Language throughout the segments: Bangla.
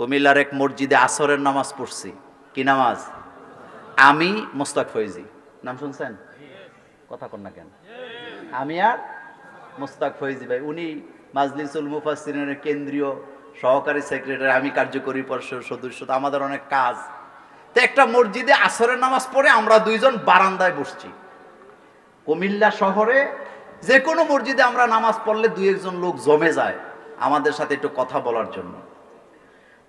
কুমিল্লার এক মসজিদে আসরের নামাজ পড়ছি। কি নামাজ? আমি মোস্তাক ফৈজি। নাম শুনছেন? কথা কন না কেন? আমি আর মোস্তাক ফৈজি ভাই। উনি মাজলিসুল মুফাসসিরিনের কেন্দ্রীয় সহকারী সেক্রেটারি, আমি কার্যকরী পরিষদ সদস্য আমাদের অনেক কাজ। তো একটা মসজিদে আসরের নামাজ পড়ে আমরা দুইজন বারান্দায় বসছি। কুমিল্লা শহরে যে কোনো মসজিদে আমরা নামাজ পড়লে দুই একজন লোক জমে যায় আমাদের সাথে একটু কথা বলার জন্য।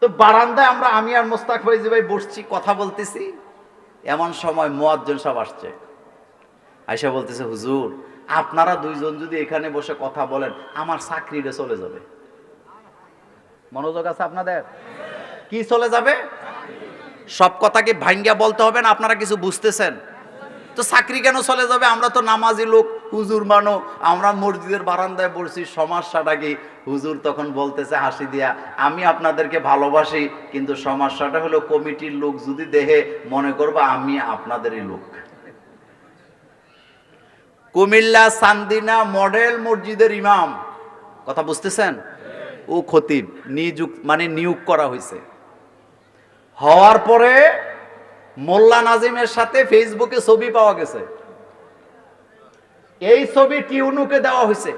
তো বারান্দায় আমরা আমি আর মোস্তাক ফৈজি ভাই বসছি, কথা বলতেছি। এমন সময় মোয়াজ্জল সব আসছে। আয়সা বলতেছে, হুজুর, আপনারা দুইজন যদি এখানে বসে কথা বলেন, আমার চাকরিটা চলে যাবে। মনোযোগ আছে আপনাদের? কি চলে যাবে? সব কথা কি ভাঙ্গিয়া বলতে হবে না, আপনারা কিছু বুঝতেছেন? তো চাকরি কেন চলে যাবে? আমরা তো নামাজি লোক হুজুর মানো, আমরা মসজিদের বারান্দায় বসছি সমস্যাটা কি? হুজুর তখন বলতেছে, হাসি দিয়া, আমি আপনাদেরকে ভালোবাসি, কিন্তু সমস্যাটা হলো কমিটির লোক যদি দেহে, মনে করব আমি আপনাদেরই লোক। কুমিল্লা সান্দিনা মডেল মসজিদের ইমাম। কথা বুঝতেছেন? ও খতিব নিযুক্ত মানে নিয়োগ করা হয়েছে। হওয়ার পরে মোল্লা নাজিমের সাথে ফেসবুকে ছবি পাওয়া গেছে। এই ছবি টিউনুকে দেওয়া হয়েছে।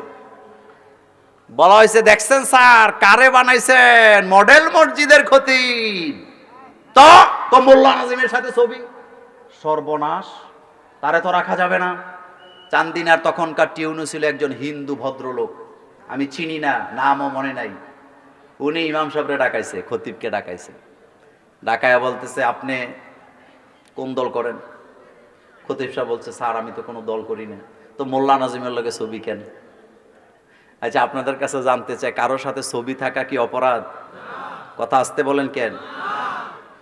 বলা হয়েছে, দেখছেন স্যার, কারে বানাইছেন? মডেল মসজিদের ক্ষতি। তো তো মোল্লা নাজিমের সাথে ছবি। সর্বনাশ, তারে তো রাখা যাবে না। চান্দিনার তখনকার টিউনু ছিল একজন হিন্দু ভদ্রলোক। আমি চিনি না, নামও মনে নাই। উনি ইমাম সাহেবরে ডাকাইছে, খতিবকে ডাকাইছে। ডাকায়া বলতেছে, আপনি কোন দল করেন? খতিব সাহেব বলছে, স্যার, আমি তো কোনো দল করি না। তো মোল্লা নাজিমের লগে ছবি কেন? আচ্ছা আপনাদের কাছে জানতে চাই, কারোর সাথে ছবি থাকা কি অপরাধ? কথা আসতে বলেন কেন?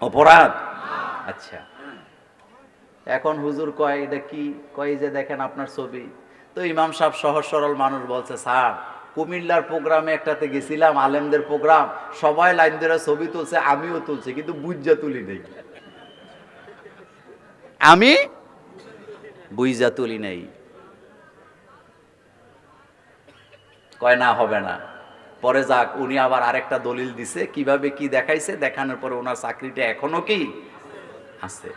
অপরাধ? আচ্ছা। এখন হুজুর কয়, এটা কি? কয় যে দেখেন আপনার ছবি? তো ইমাম সাহেব সহজ সরল মানুষ বলছে, স্যার, কুমিল্লার প্রোগ্রামে একটাতে গেছিলাম, আলেমদের প্রোগ্রাম, সবাই লাইন ধরে ছবি তুলছে, আমিও তুলছি, কিন্তু বুঝা তুলি নেই। আমি? বুঝা তুলি নেই। কয়, না, হবে না। পরে যাক, উনি আবার আরেকটা দলিল দিছে। কীভাবে কি দেখাইছে? দেখানোর পরে ওনার চাকরিটা এখনও কি আছে।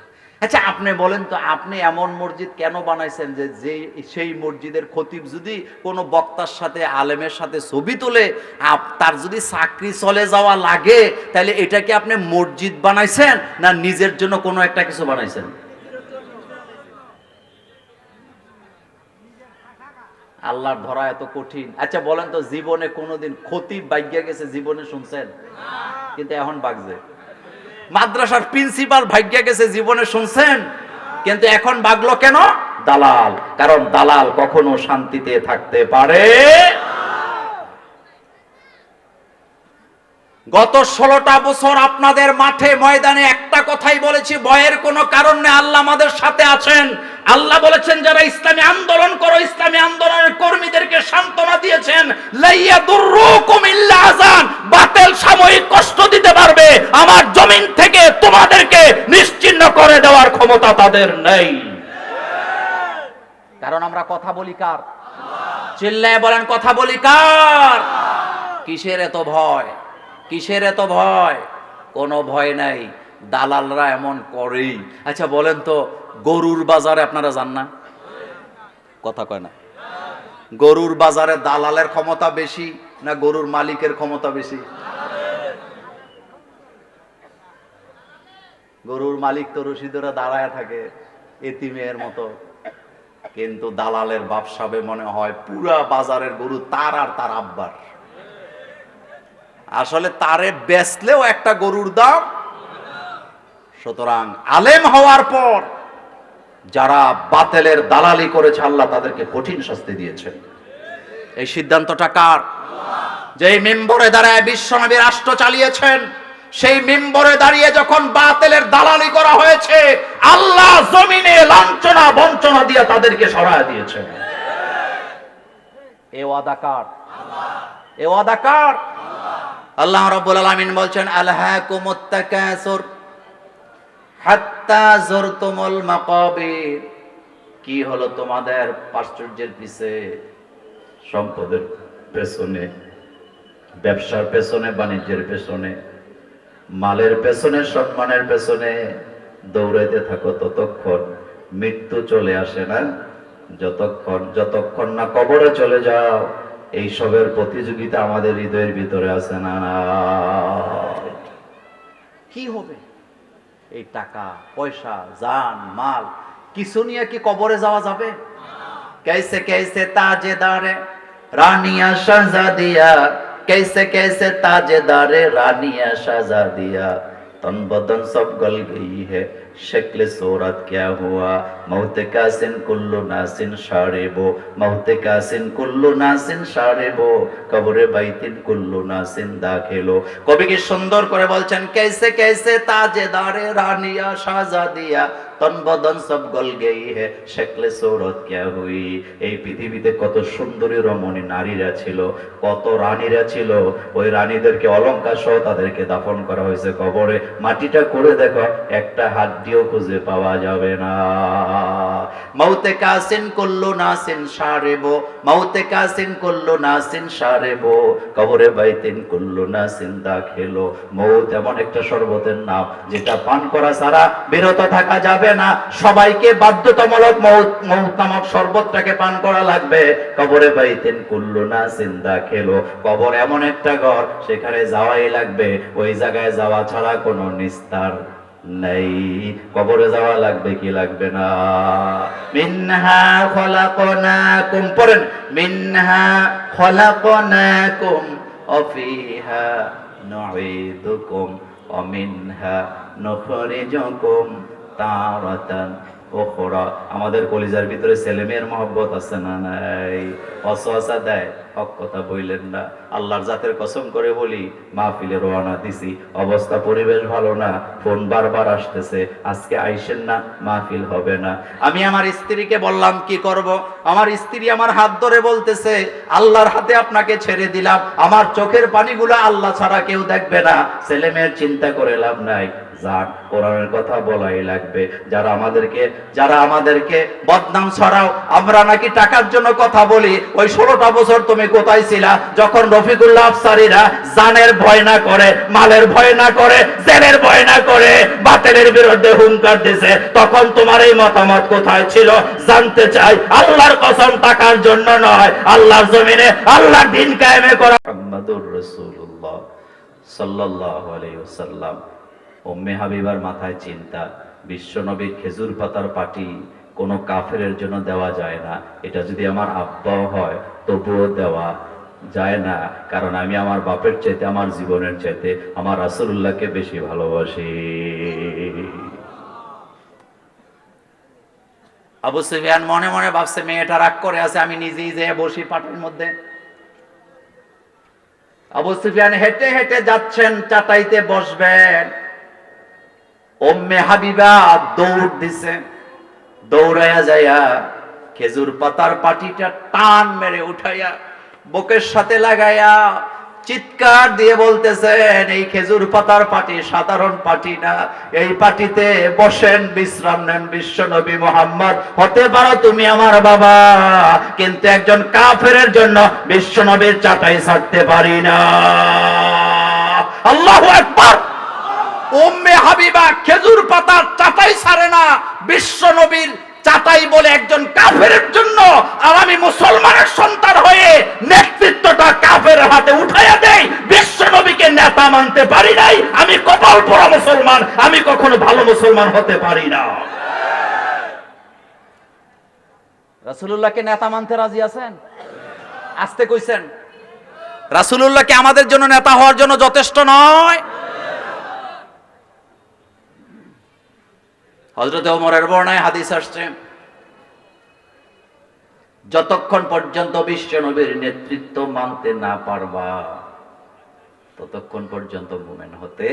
আচ্ছা আপনি বলেন তো, আপনি এমন মসজিদ কেন বানাইছেন যে যে সেই মসজিদের খতিব যদি কোনো বক্তার সাথে, আলেমের সাথে ছবি তোলে তার যদি চাকরি চলে যাওয়া লাগে, তাহলে এটা কি আপনি মসজিদ বানাইছেন না নিজের জন্য কোনো একটা কিছু বানাইছেন? আল্লাহর ধরা এত কঠিন। আচ্ছা বলেন তো জীবনে কোনোদিন ক্ষতি বাইজ্ঞা গেছে জীবনে শুনছেন? কিন্তু এখন বাগছে। মাদ্রাসার প্রিন্সিপাল ভাগ্যা গেছে জীবনে শুনছেন? কিন্তু এখন বাগলো কেন? দালাল। কারণ দালাল কখনো শান্তিতে থাকতে পারে গত ষোলোটা বছর আপনাদের মাঠে ময়দানে একটা কথাই বলেছি, ভয়ের কোনো কারণ আল্লাহ আমাদের সাথে আছেন। আল্লাহ বলেছেন, যারা ইসলামী আন্দোলন করো, ইসলামী আন্দোলনের কর্মীদেরকে সান্ত্বনা দিয়েছেন লাইয়া দুররুকুম ইল্লা আযান, বাতিল সাময়িক কষ্ট দিতে পারবে। আমার জমিন থেকে তোমাদেরকে নিশ্চিহ্ন করে দেওয়ার ক্ষমতা তাদের নেই। কারণ আমরা কথা বলি কার? চিল্লায় বলেন, কথা বলি কার? কিসের এত ভয়? কিসের এত ভয়? কোনো ভয় নাই। দালালরা এমন করেই। আচ্ছা বলেন তো গরুর বাজারে আপনারা যান না? কথা কয় না। গরুর বাজারে দালালের ক্ষমতা বেশি না গরুর মালিকের ক্ষমতা বেশি? গরুর মালিক তো রশিদরা দাঁড়ায় থাকে এতিমের মতো। কিন্তু দালালের বাপসাবে মনে হয় পুরা বাজারের গরু তার আর তার আব্বার। আসলে তারে বেচলেও একটা গরুর দাম। সুতরাং আলেম হওয়ার পর যারা বাতেলের দালালি করেছে, আল্লাহ তাদেরকে কঠিন শাস্তি দিয়েছে। এই সিদ্ধান্তটা কার? যেই মেম্বরে দাঁড়ায় বিশ্বনবী রাষ্ট্র চালিয়েছেন, সেই মেম্বরে দাঁড়িয়ে যখন বাতেলের দালালি করা হয়েছে, আল্লাহ জমিনে লাঞ্ছনা, বঞ্চনা দিয়ে তাদেরকে সরায় দিয়েছেন এ ওয়াদা কার? এ ওয়াদা কার? আল্লাহ রাব্বুল আলামিন বলছেন, আলহাকুমুত তাকাসুর। হাত্তা যুরতুমুল মাকাবির। কি হলো তোমাদের পাশ্চর্যের পিছে? সম্পদের পেছনে, ব্যবসার পেছনে, বাণিজ্যের পেছনে, মালের পেছনে, সম্মানের পেছনে দৌড়াইতে থাকো ততক্ষণ মৃত্যু চলে আসে না। যতক্ষণ যতক্ষণ না কবরে চলে যাও, এই সবের প্রতিযোগিতা আমাদের হৃদয়ের ভিতরে আছে না। কি হবে? এই টাকা, পয়সা, জান, মাল, কিছু নিয়ে কি কবরে যাওয়া যাবে? কেসে কেসে তাজেদারে রানিয়া শাহজাদিয়া কেসে কেসে তাজেদারে রানিয়া শাহজাদিয়া তন বদন সব গল গই হে, শক্ল সোরাত ক্যা হুয়া? মৌতে কাসিন কুল্লু নাসিন সারেব, মৌতে কাসিন কুল্লু নাসিন সারেব, কবরে বাইতিন কুল্লু নাসিন দাখেলো। কবি কি সুন্দর করে বলছেন, কেসে কেসে তাজে দারে রানিয়া সাজা দিয়া, তন বদন সব গল গেই হে শেখলে সৌরত ক্যা হুই? এই পৃথিবীতে কত সুন্দরী রমণী নারীরা ছিল, কত রানীরা ছিল, ওই রানীদেরকে অলঙ্কার সহ তাদেরকে দাফন করা হয়েছে কবরে। মাটিটা করে দেখো, একটা হাড্ডিও খুঁজে পাওয়া যাবে না। মাউতে কাসিন করল নাসিন সারেবো মাউতে কাসিন করল নাসিন সারেবো কবরে বাইতিন করল নাসিন দাখেলো। মৌত এমন একটা শরবতের নাম যেটা পান করা ছাড়া বিরত থাকা যাবে না। সবাইকে বাধ্যতামূলক মৌত মৌত নামক শরবতটাকে পান করা লাগবে। কবরে বাইতেন করল না চিন্তা খেলো কবর এমন একটা ঘর, সেখানে যাওয়াই লাগবে। ওই জায়গায় যাওয়া ছাড়া কোনো নিস্তার নেই। কবরে যাওয়া লাগবে কি লাগবে না? মিনহা খলাকনাকুম, পড়েন, মিনহা খলাকনাকুম, অফিহা নুঈদুকুম, অমিনহা নুখরিজুকুম তারাতান ওখরা আমাদের কলিজার ভিতরে ছেলেমেয়ের মহব্বত আছে না নাই? অসহসা দেয়। হক কথা বইলেন না। আল্লাহর জাতের কসম করে বলি, মাহফিলে রওনা দিছি। অবস্থা, পরিবেশ ভালো না। ফোন বারবার আসতেছে। আজকে আইসেন না, মাহফিল হবে না। আমি আমার স্ত্রীকে বললাম, কি করব? আমার স্ত্রী আমার হাত ধরে বলতেছে, আল্লাহর হাতে আপনাকে ছেড়ে দিলাম। আমার চোখের পানিগুলো আল্লাহ ছাড়া কেউ দেখবে না। ছেলে মেয়ের চিন্তা করে লাভ নাই। যাক, কোরআনের কথা বলাই লাগবে। যারা আমাদেরকে যারা আমাদেরকে বদনাম ছড়াও, আমরা নাকি টাকার জন্য কথা বলি, ওই ষোলোটা বছর তুমি কোথায় ছিলা? যখন রফিকুল্লাহ আফসারিরা জানের ভয় না করে, মালের ভয় না করে, জেলের ভয় না করে, বাতিলের বিরুদ্ধে হুঙ্কার দিছে, তখন তোমার এই মতামত কোথায় ছিল? জানতে চাই, আল্লাহর কসম টাকার জন্য নয়, আল্লাহর জমিনে আল্লাহর দিন কায়েমে করা মুহাম্মাদুর রাসূলুল্লাহ সাল্লাল্লাহু আলাইহি ওয়াসাল্লাম। উম্মে হাবিবার মাথায় চিন্তা বিশ্বনবীর খেজুর পাতার পাটি কোনো কাফের জন্য দেওয়া যায় না, এটা যদি আমার আব্বাও হয় তবুও দেওয়া যায় না, কারণ আমি আমার বাপের চাইতে, আমার জীবনের চাইতে, আমার রাসূলুল্লাহকে বেশি ভালোবাসি। আবু সুফিয়ান মনে মনে ভাবছে, মেয়েটা রাগ করে আছে, আমি নিজেই যেয়ে বসি পাটির মধ্যে। আবু সুফিয়ান হেঁটে হেঁটে যাচ্ছেন, চাটাইতে বসবেন। ওম্মে হাবিবা দৌড় দিছে। দৌড়াইয়া যাইয়া খেজুর পাতার পাটিটা টান মেরে উঠাইয়া বুকের সাথে লাগাইয়া চিৎকার দিয়ে বলতেছেন, এই খেজুর পাতার পাটি সাধারণ পাটি না। এই পাটিতে বসেন, বিশ্রাম নেন বিশ্ব নবী মোহাম্মদ। হতে পারো তুমি আমার বাবা, কিন্তু একজন কাফের জন্য বিশ্ব নবীর চাটাই ছাড়তে পারি না। আল্লাহ আকবার! উম্মে হাবিবা খেজুর পাতার চাটাই ছাড়ে না বিশ্ব নবীর চাটাই বলে একজন কাফের জন্য আর আমি মুসলমানের সন্তান হয়ে নেতৃত্বটা কাফের হাতে উঠাইয়া দেই বিশ্ব নবীকে নেতা মানতে পারি নাই আমি কপাল পড়া মুসলমান আমি কখনো ভালো মুসলমান হতে পারি না। রাসূলুল্লাহকে নেতা মানতে রাজি আছেন? আসতে কইছেন। রাসূলুল্লাহকে আমাদের জন্য নেতা হওয়ার জন্য যথেষ্ট নয়? হজরত ওমরের বর্ণায় হাদিস আসছে, যতক্ষণ পর্যন্ত বিশ্ব নবীর নেতৃত্ব মানতে না পারবা, ততক্ষণ পর্যন্ত মুমেন হতে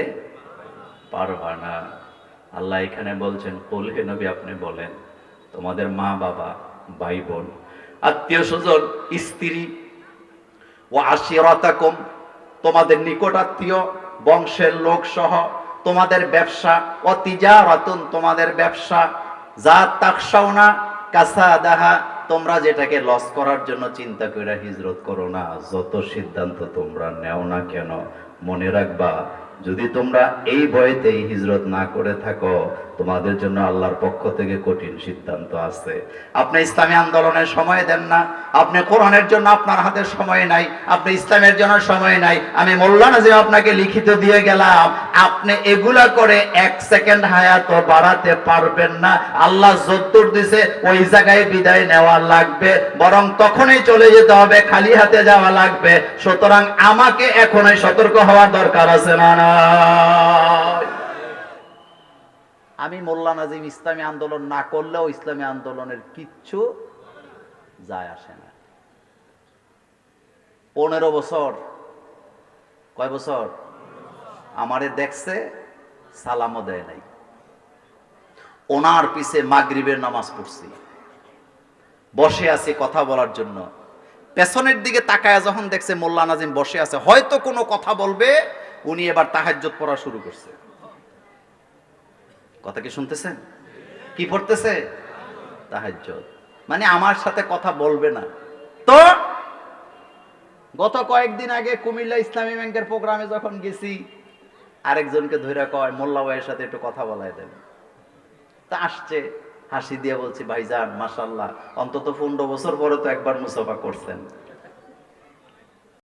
পারবা না। আল্লাহ এখানে বলছেন, কুল হে নবী, আপনি বলেন, তোমাদের মা, বাবা ভাই বোন আত্মীয় স্বজন, স্ত্রী ও আশিরতাকুম তোমাদের নিকট আত্মীয়, বংশের লোক সহ তোমাদের ব্যবসা, অতিজারাতুন তোমাদের ব্যবসা, যা তাকসাও না কাসা দাহা তোমরা যেটাকে লস করার জন্য চিন্তা করে হিজরত করো না। যত সিদ্ধান্ত তোমরা নেও না কেন, মনে রাখবা যদি তোমরা এই বয়েতেই হিজরত না করে থাকো, তোমাদের জন্য আল্লাহর পক্ষ থেকে কঠিন সিদ্ধান্ত আছে। আপনি ইসলামী আন্দোলনের সময় দেন না, আপনি কোরআনের জন্য আপনার হাতে সময় নাই, আপনি ইসলামের জন্য সময় নাই। আমি মোল্লা নাজিম আপনাকে লিখিত দিয়ে গেলাম, আপনি এগুলা করে এক সেকেন্ড হায়াত বাড়াতে পারবেন না। আল্লাহ যদ্দুর দিছে, ওই জায়গায় বিদায় নেওয়া লাগবে, বরং তখনই চলে যেতে হবে, খালি হাতে যাওয়া লাগবে। সুতরাং আমাকে এখনই সতর্ক হওয়ার দরকার আছে না না? আমি মোল্লা নাজিম ইসলামী আন্দোলন না করলেও ইসলামী আন্দোলনের কিচ্ছু যায় আসে না। পনেরো বছর, কয় বছর? আমারে দেখছে, সালামও দেয় নাই। ওনার পিছে মাগরিবের নামাজ পড়ছি। বসে আছে কথা বলার জন্য। পেছনের দিকে তাকায় যখন দেখছে মোল্লা নাজিম বসে আছে, হয়তো কোনো কথা বলবে উনি এবার তাহাজ্জত পড়া শুরু করছে। কথা কি শুনতেছেন কি পড়তেছে? তাহাজ্জত মানে আমার সাথে কথা বলবে না। তো গত কয়েকদিন আগে কুমিল্লা ইসলামী ব্যাংকের প্রোগ্রামে যখন গেছি, আরেকজনকে ধরে কয়, মোল্লা ভাইয়ের সাথে একটু কথা বলাই দেন। তা আসছে, হাসি দিয়ে বলছি, ভাইজান মাসাল্লাহ অন্তত পনেরো বছর পরে তো একবার মুসাফা করছেন।